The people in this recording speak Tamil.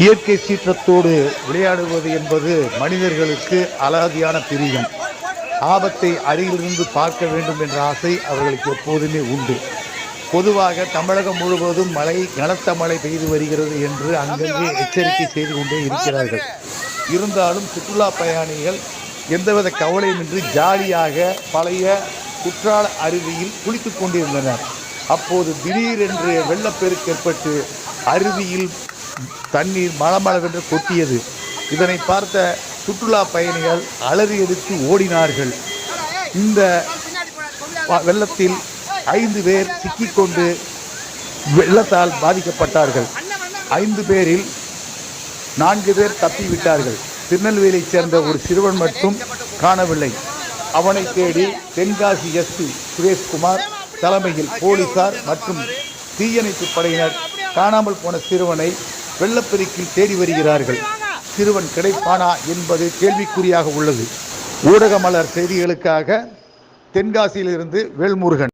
இயற்கை சீற்றத்தோடு விளையாடுவது என்பது மனிதர்களுக்கு அலாதியான பிரியம். ஆபத்தை அருகிலிருந்து பார்க்க வேண்டும் என்ற ஆசை அவர்களுக்கு எப்போதுமே உண்டு. பொதுவாக தமிழகம் முழுவதும் மழை கனத்த மழை பெய்து வருகிறது என்று அங்கங்கே எச்சரிக்கை செய்து கொண்டே இருக்கிறார்கள். இருந்தாலும் சுற்றுலா பயணிகள் எந்தவித கவலையுமின்றி ஜாலியாக பழைய குற்றால அருவியில் குளித்துக் கொண்டிருந்தனர். அப்போது திடீரென்று வெள்ளப்பெருக்கு ஏற்பட்டு அருவியில் தண்ணீர் மலமளவென்று கொட்டியது. இதனை பார்த்த சுற்றுலா பயணிகள் அலறி எடுத்து ஓடினார்கள். இந்த வெள்ளத்தில் ஐந்து பேர் சிக்கிக்கொண்டு வெள்ளத்தால் பாதிக்கப்பட்டார்கள். ஐந்து பேரில் நான்கு பேர் தப்பிவிட்டார்கள். திருநெல்வேலியைச் சேர்ந்த ஒரு சிறுவன் மட்டும் காணவில்லை. அவனை தேடி தென்காசி எஸ்பி சுரேஷ்குமார் தலைமையில் போலீசார் மற்றும் தீயணைப்பு படையினர் காணாமல் போன சிறுவனை வெள்ளப்பெருக்கில் தேடி வருகிறார்கள். சிறுவன் கிடைப்பானா என்பது கேள்விக்குறியாக உள்ளது. ஊடக மலர் செய்திகளுக்காக தென்காசியிலிருந்து வேல்முருகன்.